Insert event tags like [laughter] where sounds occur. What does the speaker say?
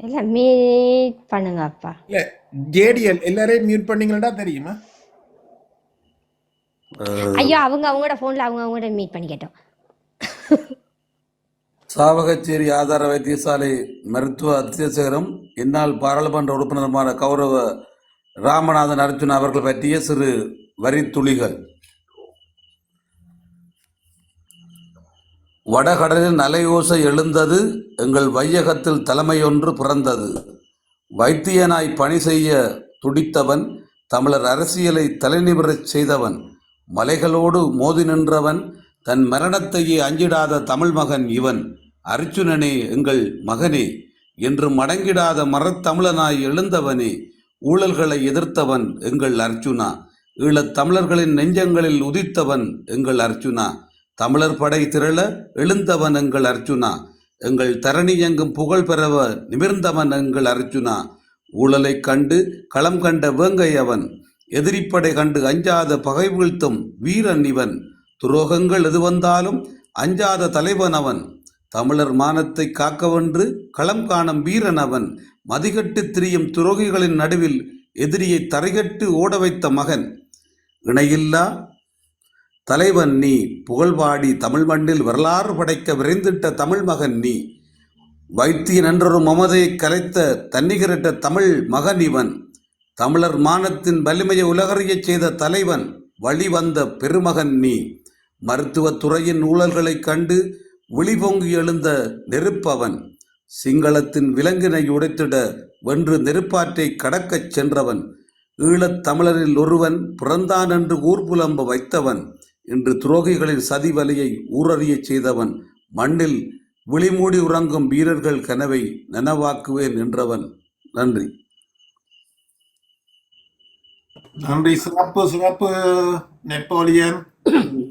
இல்ல மீட் பண்ணுங்க அப்பா. இல்ல ஜேடிஎல் எல்லாரையும் மியூட் பண்ணீங்களா தெரியுமா? ஐயோ அவங்க அவங்களோட போன்ல அவங்க அவங்களோட மீட் பண்ணிக்கட்டும் சாவகச்சேரி ஆதார வைத்தியசாலை மருத்துவ அத்தியட்சகரும் இந்நாள் பாராளுமன்ற உறுப்பினருமான கௌரவ ராமநாதன் அர்ஜுன் அவர்கள் பற்றிய சிறு வரித்துளிகள். வடகடலில் அலையோசை எழுந்தது எங்கள் வையகத்தில் தலைமையொன்று பிறந்தது. வைத்தியனாய் பணி செய்ய துடித்தவன் தமிழர் அரசியலை தலைநிமிரச் செய்தவன் மலைகளோடு மோதி நின்றவன் தன் மரணத்தையே அஞ்சிடாத தமிழ் மகன் இவன். அர்ஜுனனே எங்கள் மகனே என்று மடங்கிடாத மரத்தமிழனாய் எழுந்தவனே ஊழல்களை எதிர்த்தவன் எங்கள் அர்ஜுனா. ஈழத் தமிழர்களின் நெஞ்சங்களில் உதித்தவன் எங்கள் அர்ஜுனா. தமிழர் படை திரள எழுந்தவன் எங்கள் அர்ஜுனா. எங்கள் தரணி எங்கும் புகழ் பெறவ நிமிர்ந்தவன் எங்கள் அர்ஜுனா. ஊழலைக் கண்டு களம் கண்ட வேங்கை அவன். எதிரிப்படை கண்டு அஞ்சாத பகை வீழ்த்தும் வீரன் இவன். துரோகங்கள் எது வந்தாலும் அஞ்சாத தலைவன் அவன். தமிழர் மானத்தை காக்கவென்று களம் காணும் வீரன் அவன். மதிகட்டு திரியும் துரோகிகளின் நடுவில் எதிரியை தரைகட்டு ஓட வைத்த மகன். இணையில்லா தலைவன் நீ புகழ்பாடி தமிழ் மண்ணில் வரலாறு படைக்க விரைந்திட்ட தமிழ் மகன் நீ. வைத்தியன் நன்றொரு மமதையை கலைத்த தன்னிகரட்ட தமிழ் மகன் இவன். தமிழர் மானத்தின் வலிமையை உலகறியச் செய்த தலைவன் வழிவந்த பெருமகன் நீ. மருத்துவத் துறையின் ஊழல்களைக் கண்டு விழிபொங்கி எழுந்த நெருப்பவன். சிங்களத்தின் விலங்கினை உடைத்திட வென்று நெருப்பாற்றை கடக்கச் சென்றவன். ஈழத் தமிழரில் ஒருவன் பிறந்தான் என்று ஊர்புலம்ப வைத்தவன். இன்று துரோகிகளின் சதி வலையை ஊரறியச் செய்தவன் மண்ணில் விழிமூடி உறங்கும் வீரர்கள் கனவை நனவாக்குவேன் என்றவன். நன்றி. நன்றி. சிறப்பு சிறப்பு நெப்போலியன். [coughs]